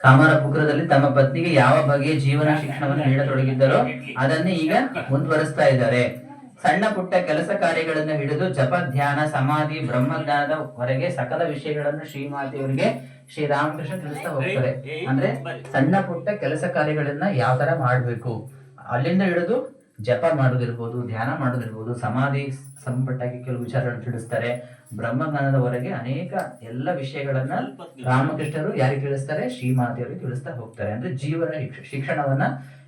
ಕಾಮರ ಪುಕ್ರದಲ್ಲಿ ತಮ್ಮ ಪತ್ನಿಗೆ ಯಾವ ಬಗೆಯ ಜೀವನ ಶಿಕ್ಷಣವನ್ನು ನೀಡತೊಡಗಿದ್ದರೋ ಅದನ್ನೇ ಈಗ ಮುಂದುವರಿಸ್ತಾ ಇದ್ದಾರೆ. ಸಣ್ಣ ಪುಟ್ಟ ಕೆಲಸ ಕಾರ್ಯಗಳನ್ನು ಹಿಡಿದು ಜಪ ಧ್ಯಾನ ಸಮಾಧಿ ಬ್ರಹ್ಮಜ್ಞಾನದ ಹೊರಗೆ ಸಕಲ ವಿಷಯಗಳನ್ನು ಶ್ರೀಮಾತೆಯವರಿಗೆ ಶ್ರೀರಾಮಕೃಷ್ಣ ತಿಳಿಸ್ತಾ ಹೋಗ್ತಾರೆ. ಅಂದ್ರೆ ಸಣ್ಣ ಪುಟ್ಟ ಕೆಲಸ ಕಾರ್ಯಗಳನ್ನ ಯಾವ ತರ ಮಾಡ್ಬೇಕು? ಅಲ್ಲಿಂದ ಹಿಡಿದು ಜಪ ಮಾಡೋದಿರ್ಬೋದು, ಧ್ಯಾನ ಮಾಡೋದಿರ್ಬೋದು, ಸಮಾಧಿ ಸಂಪಟ್ಟಾಗಿ ಕೆಲವು ವಿಚಾರಗಳನ್ನು ತಿಳಿಸ್ತಾರೆ. ಬ್ರಹ್ಮಜ್ಞಾನದವರೆಗೆ ಅನೇಕ ಎಲ್ಲ ವಿಷಯಗಳನ್ನ ರಾಮಕೃಷ್ಣರು ಯಾರಿಗೆ ತಿಳಿಸ್ತಾರೆ? ಶ್ರೀಮಾತೆಯವರಿಗೆ ತಿಳಿಸ್ತಾ ಹೋಗ್ತಾರೆ. ಅಂದ್ರೆ ಜೀವನ ಶಿಕ್ಷ- ಶಿಕ್ಷಣವನ್ನ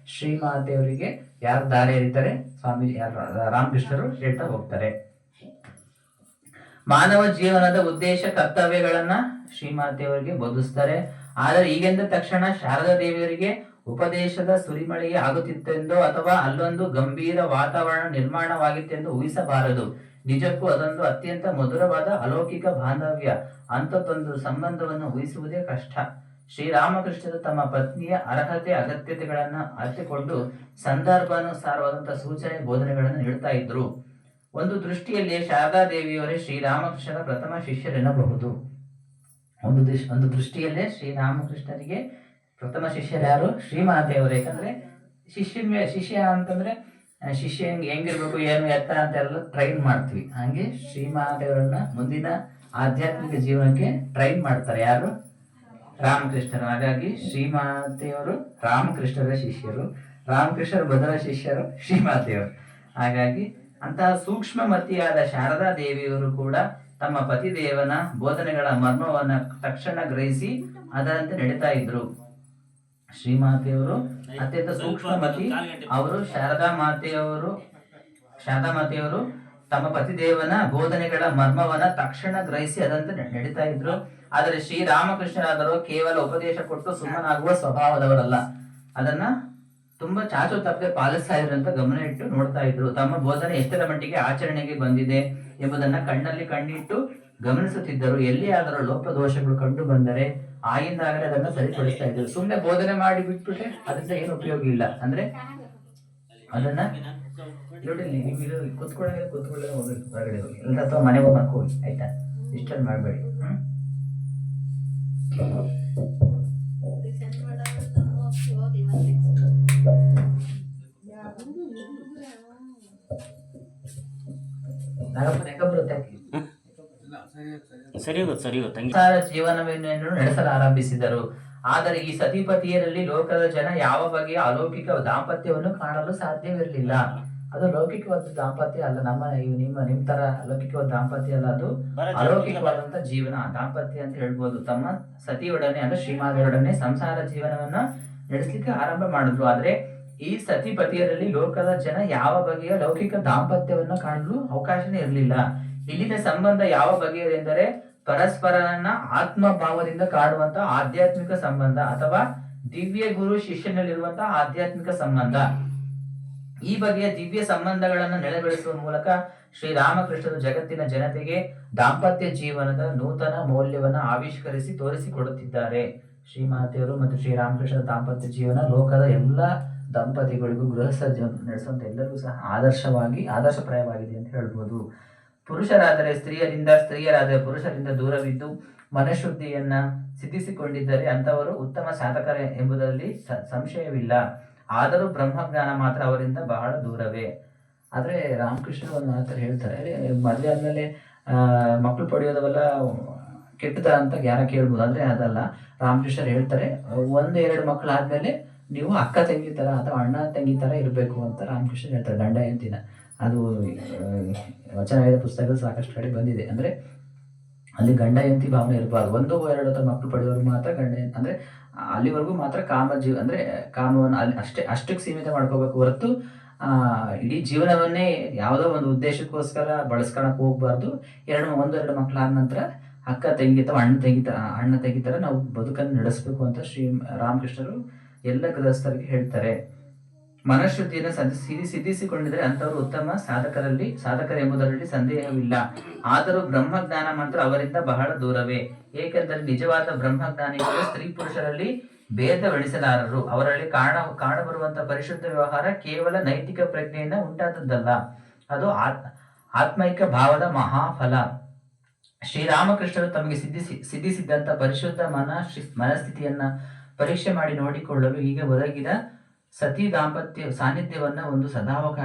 ಶ್ರೀಮಾತೆಯವರಿಗೆ ಯಾರು ದಾರಿ ಎರಿತಾರೆ? ಸ್ವಾಮಿ ರಾಮಕೃಷ್ಣರು ಹೇಳ್ತಾ ಹೋಗ್ತಾರೆ. ಮಾನವ ಜೀವನದ ಉದ್ದೇಶ ಕರ್ತವ್ಯಗಳನ್ನ ಶ್ರೀಮಾತೆಯವರಿಗೆ ಬೋಧಿಸ್ತಾರೆ. ಆದರೆ ಈಗಿಂದ ತಕ್ಷಣ ಶಾರದಾ ದೇವಿಯರಿಗೆ ಉಪದೇಶದ ಸುರಿಮಳೆಯೇ ಆಗುತ್ತಿತ್ತೆಂದೋ ಅಥವಾ ಅಲ್ಲೊಂದು ಗಂಭೀರ ವಾತಾವರಣ ನಿರ್ಮಾಣವಾಗಿತ್ತೆಂದು ಊಹಿಸಬಾರದು. ನಿಜಕ್ಕೂ ಅದೊಂದು ಅತ್ಯಂತ ಮಧುರವಾದ ಅಲೌಕಿಕ ಬಾಂಧವ್ಯ. ಅಂಥದ್ದೊಂದು ಸಂಬಂಧವನ್ನು ಊಹಿಸುವುದೇ ಕಷ್ಟ. ಶ್ರೀರಾಮಕೃಷ್ಣರು ತಮ್ಮ ಪತ್ನಿಯ ಅರ್ಹತೆ, ಅಗತ್ಯತೆಗಳನ್ನು ಅರಿತುಕೊಂಡು ಸಂದರ್ಭಾನುಸಾರವಾದಂತಹ ಸೂಚನೆ, ಬೋಧನೆಗಳನ್ನು ನೀಡ್ತಾ ಇದ್ರು. ಒಂದು ದೃಷ್ಟಿಯಲ್ಲಿ ಶಾರದಾ ದೇವಿಯವರೇ ಶ್ರೀರಾಮಕೃಷ್ಣರ ಪ್ರಥಮ ಶಿಷ್ಯರೆನ್ನಬಹುದು. ಒಂದು ದೃಶ್, ಒಂದು ದೃಷ್ಟಿಯಲ್ಲೇ ಶ್ರೀರಾಮಕೃಷ್ಣರಿಗೆ ಪ್ರಥಮ ಶಿಷ್ಯರು ಯಾರು? ಶ್ರೀಮಾತೆಯವರು ಯಾಕಂದ್ರೆ ಶಿಷ್ಯ ಶಿಷ್ಯ ಅಂತಂದ್ರೆ ಶಿಷ್ಯ ಹೆಂಗ್ ಹೆಂಗಿರ್ಬೇಕು, ಏನು ಎತ್ತ ಅಂತೆಲ್ಲ ಟ್ರೈನ್ ಮಾಡ್ತೀವಿ. ಹಂಗೆ ಶ್ರೀಮಾತೆಯವರನ್ನ ಮುಂದಿನ ಆಧ್ಯಾತ್ಮಿಕ ಜೀವನಕ್ಕೆ ಟ್ರೈನ್ ಮಾಡ್ತಾರೆ. ಯಾರು? ರಾಮಕೃಷ್ಣರು. ಹಾಗಾಗಿ ಶ್ರೀಮಾತೆಯವರು ರಾಮಕೃಷ್ಣರ ಶಿಷ್ಯರು, ರಾಮಕೃಷ್ಣರ ಬದಲ ಶಿಷ್ಯರು ಶ್ರೀಮಾತೆಯವರು ಹಾಗಾಗಿ ಅಂತಹ ಸೂಕ್ಷ್ಮ ಮತಿಯಾದ ಶಾರದಾ ದೇವಿಯವರು ಕೂಡ ತಮ್ಮ ಪತಿದೇವನ ಬೋಧನೆಗಳ ಮರ್ಮವನ್ನ ತಕ್ಷಣ ಗ್ರಹಿಸಿ ಅದರಂತೆ ನಡೀತಾ ಇದ್ರು. ಶ್ರೀಮಾತೆಯವರು ಅತ್ಯಂತ ಸೂಕ್ಷ್ಮಮತಿ ಅವರು ಶಾರದಾ ಮಾತೆಯವರು ಶಾರದಾ ಮಾತೆಯವರು ತಮ್ಮ ಪತಿದೇವನ ಬೋಧನೆಗಳ ಮರ್ಮವನ್ನ ತಕ್ಷಣ ಗ್ರಹಿಸಿ ಅದಂತೆ ನಡೀತಾ ಇದ್ರು. ಆದರೆ ಶ್ರೀರಾಮಕೃಷ್ಣರಾದರು ಕೇವಲ ಉಪದೇಶ ಕೊಟ್ಟು ಸುಮ್ಮನಾಗುವ ಸ್ವಭಾವದವರಲ್ಲ. ಅದನ್ನ ತುಂಬಾ ಚಾಚು ತಪ್ಪದೆ ಪಾಲಿಸ್ತಾ ಇದ್ರು ಅಂತ ಗಮನ ಇಟ್ಟು ನೋಡ್ತಾ ಇದ್ರು. ತಮ್ಮ ಬೋಧನೆ ಎಷ್ಟರ ಮಟ್ಟಿಗೆ ಆಚರಣೆಗೆ ಬಂದಿದೆ ಎಂಬುದನ್ನ ಕಣ್ಣಲ್ಲಿ ಕಣ್ಣಿಟ್ಟು ಗಮನಿಸುತ್ತಿದ್ದರು. ಎಲ್ಲಿಯಾದರೂ ಲೋಪದೋಷಗಳು ಕಂಡು ಬಂದರೆ ಆಗಿಂದಾಗಲೇ ಅದನ್ನು ಸರಿಪಡಿಸ್ತಾ ಇದ್ದರು. ಸುಮ್ಮನೆ ಬೋಧನೆ ಮಾಡಿ ಬಿಟ್ಬಿಟ್ರೆ ಅದರಿಂದ ಏನು ಉಪಯೋಗ ಇಲ್ಲ. ಅಂದ್ರೆ ಅದನ್ನ ನೋಡಿ, ನೀವು ಇದು ಕುತ್ಕೊಳ್ಳೋದೇ ಕುತ್ಕೊಳ್ಳೋದೇ ಹೋಗಿ ಹೊರಗಡೆ ಹೋಗಿ. ಇಲ್ಲ ಅಥವಾ ಮನೆ ಹೋಗಿ ಮಲ್ಕೋಗಿ ಆಯ್ತಾ? ಡಿಸ್ಟರ್ಬ್ ಮಾಡಬೇಡಿ. ಹ್ಮ್? ಸರಿ ಹೋಗುತ್ತೆ ತಂಗಿ. ಸಾರ ಹಂಗೆ ಸಂಸಾರ ಜೀವನವನ್ನು ನಡೆಸಲು ಆರಂಭಿಸಿದರು. ಆದರೆ ಈ ಸತಿಪತಿಯರಲ್ಲಿ ಲೋಕದ ಜನ ಯಾವ ಬಗೆಯ ಅಲೌಕಿಕ ದಾಂಪತ್ಯವನ್ನು ಕಾಣಲು ಸಾಧ್ಯವಿರಲಿಲ್ಲ. ಅದು ಲೌಕಿಕವಾದ ದಾಂಪತ್ಯ ಅಲ್ಲ ನಮ್ಮ ಇವ್- ನಿಮ್ಮ ನಿಮ್ ತರ ಅಲೌಕಿಕವಾದ ದಾಂಪತ್ಯ ಅಲ್ಲ ಅದು ಅಲೌಕಿಕವಾದಂತ ಜೀವನ ದಾಂಪತ್ಯ ಅಂತ ಹೇಳ್ಬೋದು. ತಮ್ಮ ಸತಿಯೊಡನೆ ಅಂದ್ರೆ ಶ್ರೀಮಾತೆಯೊಡನೆ ಸಂಸಾರ ಜೀವನವನ್ನ ನಡೆಸಲಿಕ್ಕೆ ಆರಂಭ ಮಾಡಿದ್ರು. ಆದ್ರೆ ಈ ಸತಿಪತಿಯರಲ್ಲಿ ಲೋಕದ ಜನ ಯಾವ ಬಗೆಯ ಲೌಕಿಕ ದಾಂಪತ್ಯವನ್ನು ಕಾಣಲು ಅವಕಾಶನೇ ಇರಲಿಲ್ಲ. ಇಲ್ಲಿನ ಸಂಬಂಧ ಯಾವ ಬಗೆಯದೆಂದರೆ ಪರಸ್ಪರನ ಆತ್ಮ ಭಾವದಿಂದ ಕಾಡುವಂತಹ ಆಧ್ಯಾತ್ಮಿಕ ಸಂಬಂಧ ಅಥವಾ ದಿವ್ಯ ಗುರು ಶಿಷ್ಯನಲ್ಲಿರುವಂತಹ ಆಧ್ಯಾತ್ಮಿಕ ಸಂಬಂಧ. ಈ ಬಗೆಯ ದಿವ್ಯ ಸಂಬಂಧಗಳನ್ನು ನೆಲೆಗೊಳಿಸುವ ಮೂಲಕ ಶ್ರೀರಾಮಕೃಷ್ಣರು ಜಗತ್ತಿನ ಜನತೆಗೆ ದಾಂಪತ್ಯ ಜೀವನದ ನೂತನ ಮೌಲ್ಯವನ್ನು ಆವಿಷ್ಕರಿಸಿ ತೋರಿಸಿಕೊಡುತ್ತಿದ್ದಾರೆ. ಶ್ರೀಮಾತೆಯವರು ಮತ್ತು ಶ್ರೀರಾಮಕೃಷ್ಣರ ದಾಂಪತ್ಯ ಜೀವನ ಲೋಕದ ಎಲ್ಲ ದಂಪತಿಗಳಿಗೂ ಗೃಹಸ್ಥ ಜೀವನ ನಡೆಸುವಂತ ಎಲ್ಲರಿಗೂ ಸಹ ಆದರ್ಶವಾಗಿ, ಆದರ್ಶಪ್ರಾಯವಾಗಿದೆ ಅಂತ ಹೇಳ್ಬೋದು. ಪುರುಷರಾದರೆ ಸ್ತ್ರೀಯರಿಂದ ಸ್ತ್ರೀಯರಾದರೆ ಪುರುಷರಿಂದ ದೂರವಿದ್ದು ಮನಶುದ್ಧಿಯನ್ನ ಸಿದ್ಧಿಸಿಕೊಂಡಿದ್ದರೆ ಅಂತವರು ಉತ್ತಮ ಸಾಧಕರ ಎಂಬುದರಲ್ಲಿ ಸಂಶಯವಿಲ್ಲ. ಆದರೂ ಬ್ರಹ್ಮಜ್ಞಾನ ಮಾತ್ರ ಅವರಿಂದ ಬಹಳ ದೂರವೇ. ಆದರೆ ರಾಮಕೃಷ್ಣ ಒಂದು ಮಾತ್ರ ಹೇಳ್ತಾರೆ ಮದುವೆ ಆದಮೇಲೆ ಮಕ್ಕಳು ಪಡೆಯೋದವೆಲ್ಲ, ಕೆಟ್ಟದ ಅಂತ ಯಾರ ಕೇಳ್ಬೋದು. ಅಂದರೆ ಅದಲ್ಲ. ರಾಮಕೃಷ್ಣರು ಹೇಳ್ತಾರೆ, ಒಂದು ಎರಡು ಮಕ್ಕಳು ಆದ್ಮೇಲೆ ನೀವು ಅಕ್ಕ ತಂಗಿ ಥರ ಅಥವಾ ಅಣ್ಣ ತಂಗಿ ಥರ ಇರಬೇಕು ಅಂತ ರಾಮಕೃಷ್ಣ ಹೇಳ್ತಾರೆ ಗಂಡ ಹೆಂಡತಿನ ಅದು ವಚನಾಯದ ಪುಸ್ತಕದಲ್ಲಿ ಸಾಕಷ್ಟು ಕಡೆ ಬಂದಿದೆ. ಅಂದರೆ, ಅಲ್ಲಿ ಗಂಡ, ಹೆಂಡತಿ ಭಾವನೆ ಇರಬಾರ್ದು. ಒಂದು ಎರಡು ಅಥವಾ ಮಕ್ಕಳು ಪಡೆಯೋರ್ಗು ಮಾತ್ರ ಗಂಡ ಅಂದರೆ, ಅಲ್ಲಿವರೆಗೂ ಮಾತ್ರ ಕಾಮ ಜೀವ ಅಂದರೆ, ಕಾಮವನ್ನು ಅಲ್ಲಿ ಅಷ್ಟೇ, ಅಷ್ಟಕ್ಕೆ ಸೀಮಿತ ಮಾಡ್ಕೋಬೇಕು ಹೊರತು ಇಡೀ ಜೀವನವನ್ನೇ ಯಾವುದೋ ಒಂದು ಉದ್ದೇಶಕ್ಕೋಸ್ಕರ ಬಳಸ್ಕೊಳಕ್ಕೆ ಹೋಗಬಾರ್ದು. ಎರಡು ಒಂದೆರಡು ಮಕ್ಕಳಾದ ನಂತರ ಅಕ್ಕ, ತಂಗಿ ಅಥವಾ ಅಣ್ಣ ತಂಗಿ ಅಣ್ಣ ತಂಗಿ ತರ ನಾವು ಬದುಕನ್ನು ನಡೆಸಬೇಕು ಅಂತ ಶ್ರೀ ರಾಮಕೃಷ್ಣರು ಎಲ್ಲ ಗೃಹಸ್ಥರಿಗೆ ಹೇಳ್ತಾರೆ. ಮನಃಶುದ್ಧಿಯನ್ನು ಸದಿ- ಸಿದ್ಧಿ ಸಿದ್ಧಿಸಿಕೊಂಡಿದರೆ ಅಂತವರು ಉತ್ತಮ ಸಾಧಕರಲ್ಲಿ ಸಾಧಕರೆಂಬುದರಲ್ಲಿ ಸಂದೇಹವಿಲ್ಲ. ಆದರೂ ಬ್ರಹ್ಮಜ್ಞಾನ ಮಾತ್ರ ಅವರಿಂದ ಬಹಳ ದೂರವೇ. ಏಕೆಂದರೆ ನಿಜವಾದ ಬ್ರಹ್ಮಜ್ಞಾನಿಗಳು ಸ್ತ್ರೀ ಪುರುಷರಲ್ಲಿ ಭೇದವೆಣಿಸಲಾರರು. ಅವರಲ್ಲಿ ಕಾಣ ಕಾಣಬರುವಂತಹ ಪರಿಶುದ್ಧ ವ್ಯವಹಾರ ಕೇವಲ ನೈತಿಕ ಪ್ರಜ್ಞೆಯಿಂದ ಉಂಟಾದದ್ದಲ್ಲ. ಅದು ಆತ್, ಆತ್ಮೈಕ ಭಾವದ ಮಹಾಫಲ. ಶ್ರೀರಾಮಕೃಷ್ಣರು ತಮಗೆ ಸಿದ್ಧಿಸಿ, ಸಿದ್ಧಿಸಿದ್ದಂಥ ಪರಿಶುದ್ಧ ಮನ ಮನಸ್ಥಿತಿಯನ್ನ ಪರೀಕ್ಷೆ ಮಾಡಿ ನೋಡಿಕೊಳ್ಳಲು ಹೀಗೆ ಒದಗಿದ ಸತಿ ದಾಂಪತ್ಯ ಸಾನ್ನಿಧ್ಯವನ್ನ ಒಂದು ಸದಾವಕಾಶ